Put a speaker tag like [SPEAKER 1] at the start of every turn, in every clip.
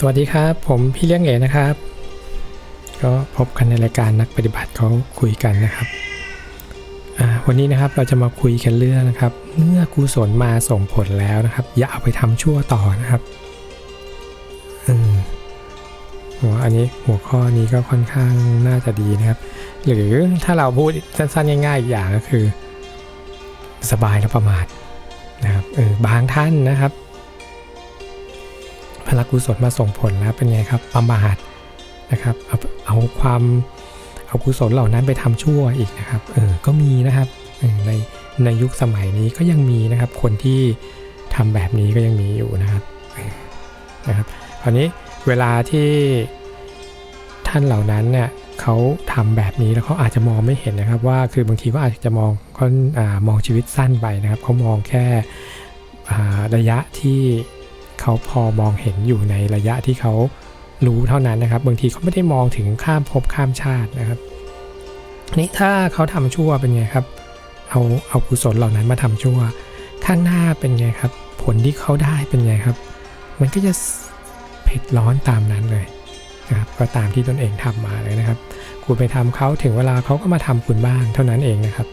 [SPEAKER 1] สวัสดีครับ ผมพี่เลี้ยงเอ๋นะครับ ก็พบกันในรายการนักปฏิบัติเขาคุยกันนะครับวันนี้นะครับเราจะมาคุยกันเรื่องนะครับ เมื่อกุศลมาส่งผลแล้วนะครับ อย่าเอาไปทำชั่วต่อนะครับอืมหัวอันนี้หัวข้อนี้ก็ค่อนข้างน่าจะดีนะครับ หรือถ้าเราพูดสั้นๆง่ายๆอีกอย่างก็คือ สบายแล้วประมาทนะครับเออบางท่านนะครับ ลกุศลมาส่งผลแล้วเป็นไงครับประมาทนะครับเอาเอาความเอากุศลเหล่านั้นไปทำชั่วอีกนะครับเออก็มีนะครับในในยุคสมัยนี้ก็ยังมีนะครับ คนที่ทำแบบนี้ก็ยังมีอยู่นะครับออนะครับคราวนี้เวลาที่ท่านเหล่านั้นเนี่ยเขาทำแบบนี้แล้วเขาอาจจะมองไม่เห็นนะครับ ว่าคือบางทีก็อาจจะมองเขาอ่ามองชีวิตสั้นไปนะครับเขามองแค่ระยะที่ เขาพอมองเห็นอยู่ในระยะที่เขารู้เท่านั้นนะครับ บางทีเขาไม่ได้มองถึงข้ามภพข้ามชาตินะครับนี่ถ้าเขาทำชั่วเป็นไงครับ เอาเอากุศลเหล่านั้นมาทำชั่ว ข้างหน้าเป็นไงครับ ผลที่เขาได้เป็นไงครับ มันก็จะเผ็ดร้อนตามนั้นเลยนะครับก็ตามที่ตนเองทำมาเลยนะครับ คุณไปทำเขาถึงเวลาเขาก็มาทำคุณบ้างเท่านั้นเองนะครับ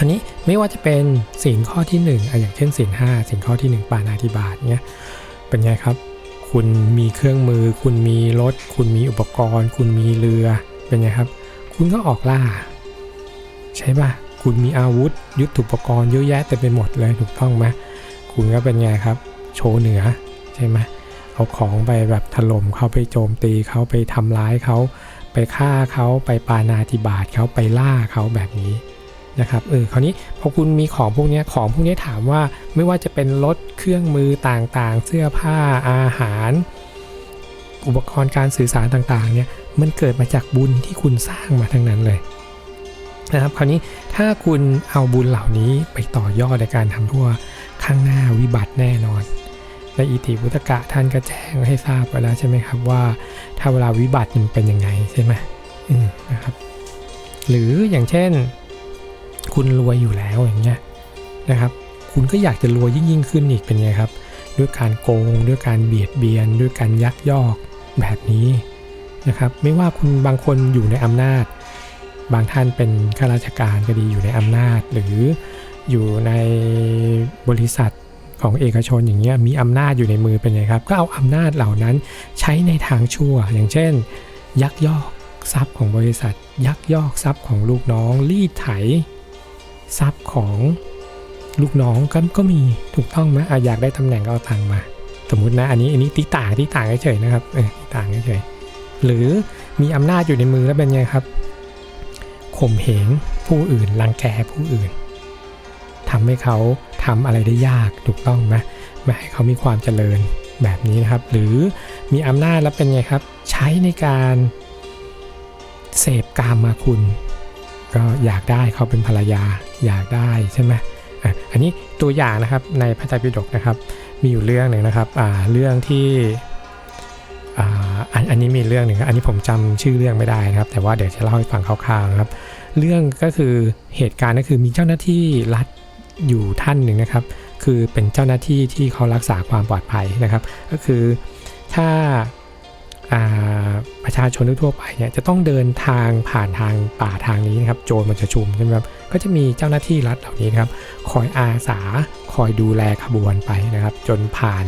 [SPEAKER 1] อันนี้ไม่ว่าจะเป็นสินข้อที่1นึ่งอะอย่างเช่นสินห้าสินข้อที่ 1 ปานาธิบาตเนี้ยเป็นไงครับ คุณมีเครื่องมือ คุณมีรถ คุณมีอุปกรณ์ คุณมีเรือเป็นไงครับ คุณก็ออกล่า ใช่ป่ะคุณมีอาวุธ ยุทโธปกรณ์เยอะแยะเต็มไปหมดเลยถูกต้องไหมคุณก็เป็นไงครับ โชว์เหนือใช่ไหมเอาของไปแบบถล่มเขาไปโจมตีเขาไปทำร้ายเขาไปฆ่าเขาไปปานาธิบาตเขาไปล่าเขาแบบนี้ นะครับเออคราวนี้พอคุณมีของพวกนี้ของพวกนี้ถามว่าไม่ว่าจะเป็นรถเครื่องมือต่างๆ เสื้อผ้าอาหาร อุปกรณ์การสื่อสารต่างๆเนี่ยมันเกิดมาจากบุญที่คุณสร้างมาทั้งนั้นเลยนะครับคราวนี้ถ้าคุณเอาบุญเหล่านี้ไปต่อยอดในการทำทั่วข้างหน้าวิบัติแน่นอนในอิติพุตกะท่านก็แจ้งให้ทราบไปแล้วใช่ไหมครับว่า ถ้าเวลาวิบัติมันเป็นยังไงใช่ไหมมนะครับ หรืออย่างเช่น คุณรวยอยู่แล้วอย่างเงี้ยนะครับ คุณก็อยากจะรวยยิ่งยิ่งขึ้นอีกเป็นไงครับ ด้วยการโกง ด้วยการเบียดเบียน ด้วยการยักยอกแบบนี้นะครับ ไม่ว่าคุณบางคนอยู่ในอำนาจ บางท่านเป็นข้าราชการก็ดีอยู่ในอำนาจ หรืออยู่ในบริษัทของเอกชนอย่างเงี้ยมีอำนาจอยู่ในมือเป็นไงครับ ก็เอาอำนาจเหล่านั้นใช้ในทางชั่ว อย่างเช่น ยักยอกทรัพย์ของบริษัท ยักยอกทรัพย์ของลูกน้องรีดไถ ทรัพย์ของลูกน้องก็ก็มีถูกต้องไหมออยากได้ตำแหน่งก็เอาตังมา สมมตินะ อันนี้อันนี้ติต่างที่ต่างเฉยๆนะครับเออติต่างเฉยๆหรือมีอำนาจอยู่ในมือแล้วเป็นไงครับข่มเหงผู้อื่นรังแกผู้อื่นทำให้เขาทำอะไรได้ยากถูกต้องไหมไม่ให้เขามีความเจริญแบบนี้นะครับ หรือมีอำนาจแล้วเป็นไงครับ ใช้ในการเสพกามมาคุณ ก็อยากได้เขาเป็นภรรยาอยากได้ใช่ไหมอะอันนี้ตัวอย่างนะครับในพระไตรปิฎกนะครับ มีอยู่เรื่องหนึ่งนะครับอ่าเรื่องที่อ่อันอันนี้มีเรื่องหนึ่งอันนี้ผมจำชื่อเรื่องไม่ได้นะครับ แต่ว่าเดี๋ยวจะเล่าให้ฟังคร่าวๆนะครับ เรื่องก็คือเหตุการณ์ก็คือมีเจ้าหน้าที่รัฐอยู่ท่านหนึ่งนะครับ คือเป็นเจ้าหน้าที่ที่เขารักษาความปลอดภัยนะครับ ก็คือถ้า ประชาชนทั่วไปเนี่ยจะต้องเดินทางผ่านทางป่าทางนี้นะครับโจรมันจะชุมใช่ไหมครับก็จะมีเจ้าหน้าที่รัฐเหล่านี้ครับคอยอาสาคอยดูแลขบวนไปนะครับ จนผ่าน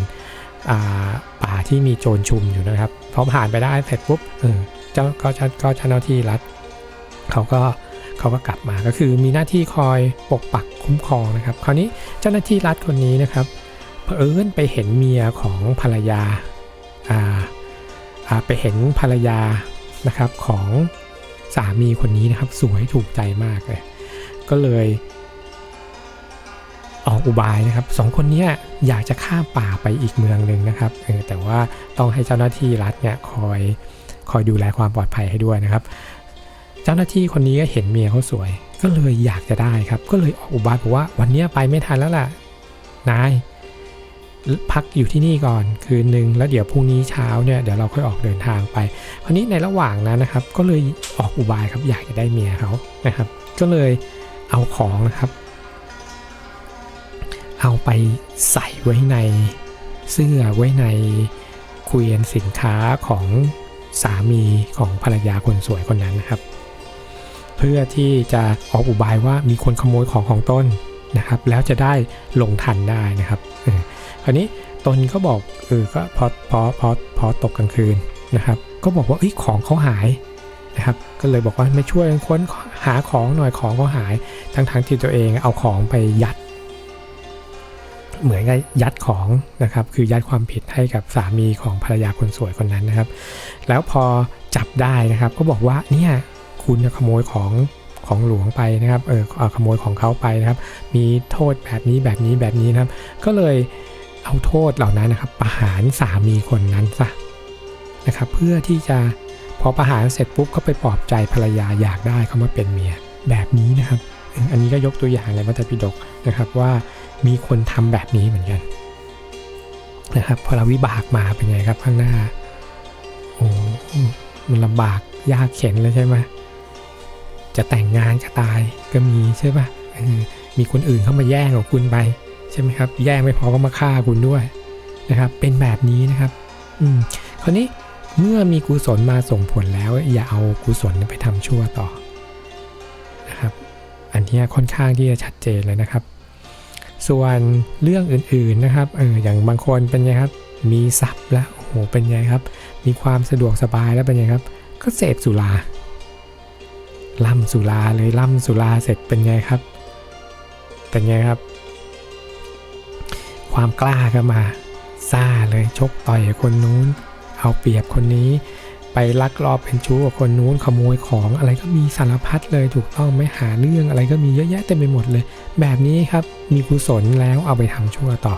[SPEAKER 1] ป่าที่มีโจรชุมอยู่นะครับพอผ่านไปได้เสร็จปุ๊บเออเจ้าก็ก็เจ้าหน้าที่รัฐเขาก็เขาก็กลับมาก็คือมีหน้าที่คอยปกปักคุ้มครองนะครับ คราวนี้เจ้าหน้าที่รัฐคนนี้นะครับเผอิญไปเห็นเมียของภรรยาอ่า ไปเห็นภรรยานะครับของสามีคนนี้นะครับสวยถูกใจมากเลย ก็เลยออกอุบายนะครับสองคนนี้อยากจะข้ามป่าไปอีกเมืองหนึ่งนะครับแต่ว่าต้องให้เจ้าหน้าที่รัฐเนี่ยคอยคอยดูแลความปลอดภัยให้ด้วยนะครับ เจ้าหน้าที่คนนี้ก็เห็นเมียเขาสวย ก็เลยอยากจะได้ครับ ก็เลยออกอุบายบอกว่าวันนี้ไปไม่ทันแล้วล่ะนาย พักอยู่ที่นี่ก่อนคืนหนึ่งแล้วเดี๋ยวพรุ่งนี้เช้าเนี่ยเดี๋ยวเราค่อยออกเดินทางไป คราวนี้ในระหว่างนั้นนะครับ ก็เลยออกอุบายครับอยากจะได้เมียเขานะครับ ก็เลยเอาของนะครับ เอาไปใส่ไว้ในเสื้อไว้ในเกวียนสินค้าของสามีของภรรยาคนสวยคนนั้นนะครับ เพื่อที่จะออกอุบายว่ามีคนขโมยของของต้นนะครับ แล้วจะได้ลงทันได้นะครับ คราวนี้ตนก็บอกเออก็พอพอพอพอตกกลางคืนนะครับ ก็บอกว่าเอ้ยของเขาหายนะครับ ก็เลยบอกว่าไม่ช่วยค้นหาของหน่อยของเขาหาย ทั้งทั้งที่ตัวเองเอาของไปยัด เหมือนกับยัดของนะครับ คือยัดความผิดให้กับสามีของภรรยาคนสวยคนนั้นนะครับ แล้วพอจับได้นะครับ ก็บอกว่าเนี่ยคุณขโมยของ ของหลวงไปนะครับเออขโมยของเขาไปนะครับ มีโทษแบบนี้แบบนี้แบบนี้นะครับ ก็เลยเอาโทษเหล่านั้นนะครับ ประหารสามีคนนั้นซะนะครับ เพื่อที่จะพอประหารเสร็จปุ๊บก็ไปปลอบใจภรรยาอยากได้เขามาเป็นเมียแบบนี้นะครับ อันนี้ก็ยกตัวอย่างในมัตถปิฎกนะครับว่ามีคนทำแบบนี้เหมือนกันนะครับพอเราวิบากมาเป็นไงครับข้างหน้าโอ้มันลำบากยากเข็นเลยใช่ไหม จะแต่งงานก็ตายก็มีใช่ปะเออมีคนอื่นเข้ามาแย่งของคุณไปใช่ไหมครับ แย่งไม่พอก็มาฆ่าคุณด้วยนะครับ เป็นแบบนี้นะครับ อืมคราวนี้เมื่อมีกุศลมาส่งผลแล้ว อย่าเอากุศลไปทำชั่วต่อนะครับ อันนี้ค่อนข้างที่จะชัดเจนเลยนะครับ ส่วนเรื่องอื่นๆนะครับเอออย่างบางคนเป็นไงครับ มีทรัพย์แล้วโอ้โหเป็นไงครับ มีความสะดวกสบายแล้วเป็นไงครับ ก็เสพสุรา ล่ำสุราเลยล่ำสุราเสร็จเป็นไงครับ เป็นไงครับ ความกล้าก็มาซ่าเลยชกต่อยคนนู้น เอาเปรียบคนนี้ ไปลักลอบเป็นชู้กับคนนู้นขโมยของอะไรก็มีสารพัดเลยถูกต้องไม่หาเรื่องอะไรก็มีเยอะแยะเต็มไปหมดเลย แบบนี้ครับมีกุศลแล้วเอาไปทำชั่วต่อ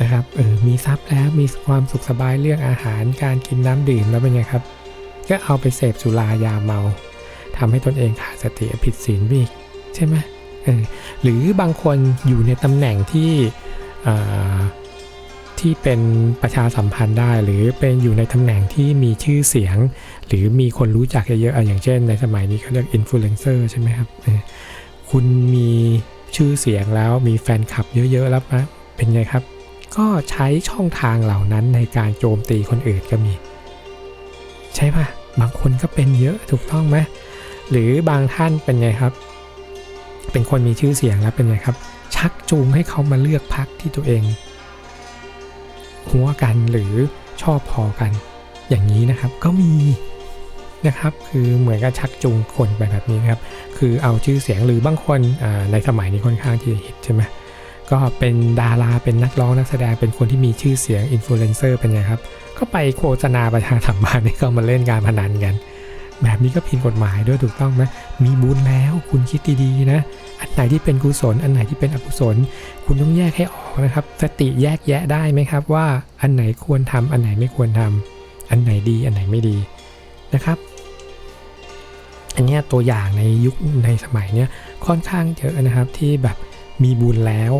[SPEAKER 1] นะครับเออมีทรัพย์แล้วมีความสุขสบายเรื่องอาหารการกินน้ำดื่มแล้วเป็นไงครับ ก็เอาไปเสพสุรายาเมาทำให้ตนเองขาดสติผิดศีลไปอีกใช่ไหมหรือบางคนอยู่ในตำแหน่งที่ที่เป็นประชาสัมพันธ์ได้ หรือเป็นอยู่ในตำแหน่งที่มีชื่อเสียง หรือมีคนรู้จักเยอะๆอย่างเช่น ในสมัยนี้เขาเรียกอินฟลูเอนเซอร์ใช่ไหมครับคุณมีชื่อเสียงแล้วมีแฟนคลับเยอะๆแล้วนะเป็นไงครับ ก็ใช้ช่องทางเหล่านั้นในการโจมตีคนอื่นก็มี ใช่ปะบางคนก็เป็นเยอะถูกต้องไหมหรือบางท่านเป็นไงครับ เป็นคนมีชื่อเสียงแล้วเป็นไงครับ ชักจูงให้เขามาเลือกพักที่ตัวเอง หัวกันหรือชอบพอกัน อย่างนี้นะครับก็มีนะครับคือเหมือนกับชักจูงคนไปแบบนี้นะครับ คือเอาชื่อเสียงหรือบางคนในสมัยนี้ค่อนข้างที่จะฮิตใช่ไหม ก็เป็นดาราเป็นนักร้องนักแสดงเป็นคนที่มีชื่อเสียงอินฟลูเอนเซอร์เป็นไงครับ ก็ไปโฆษณาประชาสัมพันธ์ให้เขามาเล่นการพนันกัน แบบนี้ก็ผิดกฎหมายด้วยถูกต้องไหมมีบุญแล้วคุณคิดดีๆนะ อันไหนที่เป็นกุศล อันไหนที่เป็นอกุศล คุณต้องแยกให้ออกนะครับ สติแยกแยะได้ไหมครับ ว่าอันไหนควรทำอันไหนไม่ควรทำอันไหนดีอันไหนไม่ดีนะครับอันนี้ตัวอย่างในยุคในสมัยเนี้ยค่อนข้างเยอะนะครับที่แบบ มีบุญแล้ว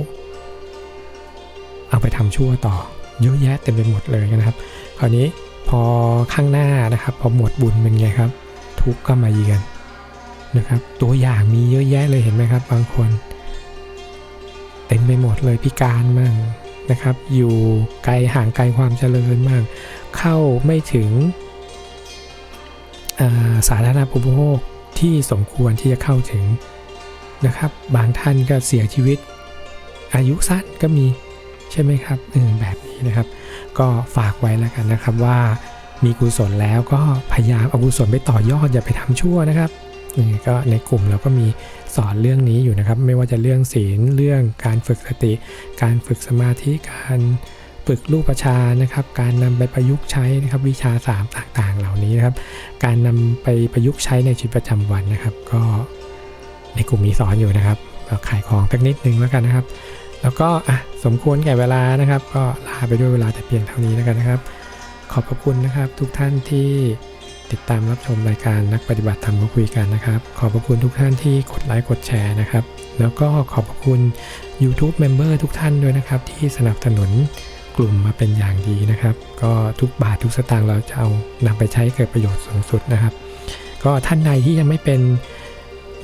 [SPEAKER 1] เอาไปทำชั่วต่อเยอะแยะเต็มไปหมดเลยนะครับ คราวนี้พอข้างหน้านะครับ พอหมดบุญเป็นไงครับ ทุกข์ก็มาเยือนนะครับ ตัวอย่างมีเยอะแยะเลยเห็นไหมครับ บางคนเต็มไปหมดเลยพิการมั่งนะครับ อยู่ไกลห่างไกลความเจริญมาก เข้าไม่ถึงาสาธารณูปโภคที่สมควรที่จะเข้าถึง นะครับ บางท่านก็เสียชีวิต อายุสั้นก็มีใช่ไหมครับเออแบบนี้นะครับ ก็ฝากไว้แล้วกันนะครับว่ามีกุศลแล้วก็พยายามเอากุศลไปต่อยอดอย่าไปทำชั่วนะครับนี่ก็ในกลุ่มเราก็มีสอนเรื่องนี้อยู่นะครับ ไม่ว่าจะเรื่องศีลเรื่องการฝึกสติ การฝึกสมาธิการฝึกรูปฌานะครับ การนำไปประยุกต์ใช้นะครับ วิชาสามต่างๆ เหล่านี้นะครับ การนำไปประยุกต์ใช้ในชีวิตประจำวันนะครับ ก็ ในกลุ่มมีสอนอยู่นะครับเราขายของสักนิดนึงแล้วกันนะครับ แล้วก็อะสมควรแก่เวลานะครับ ก็ลาไปด้วยเวลาแต่เพียงเท่านี้แล้วกันนะครับ ขอบพระคุณนะครับ ทุกท่านที่ติดตามรับชมรายการนักปฏิบัติธรรมก็คุยกันนะครับ ขอบพระคุณทุกท่านที่กดไลค์กดแชร์นะครับ แล้วก็ขอบพระคุณ YouTube Member ทุกท่านด้วยนะครับ ที่สนับสนุนกลุ่มมาเป็นอย่างดีนะครับ ก็ทุกบาททุกสตางค์เราจะเอานำไปใช้เกิดประโยชน์สูงสุดนะครับ ก็ท่านใดที่ยังไม่เป็น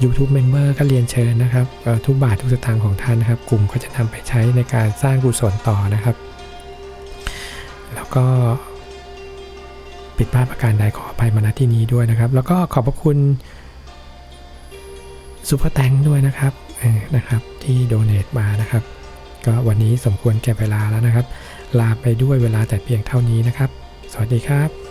[SPEAKER 1] YouTube Member ก็เรียนเชิญนะครับทุกบาททุกสตางค์ของท่านนะครับ กลุ่มก็จะนำไปใช้ในการสร้างกุศลต่อนะครับ แล้วก็ผิดพลาดประการใดขออภัยมาณที่นี้ด้วยนะครับ แล้วก็ขอบพระคุณซูเปอร์แตงด้วยนะครับนะครับที่โดเน a มานะครับ ก็วันนี้สมควรแก่เวลาแล้วนะครับ ลาไปด้วยเวลาแต่เพียงเท่านี้นะครับ สวัสดีครับ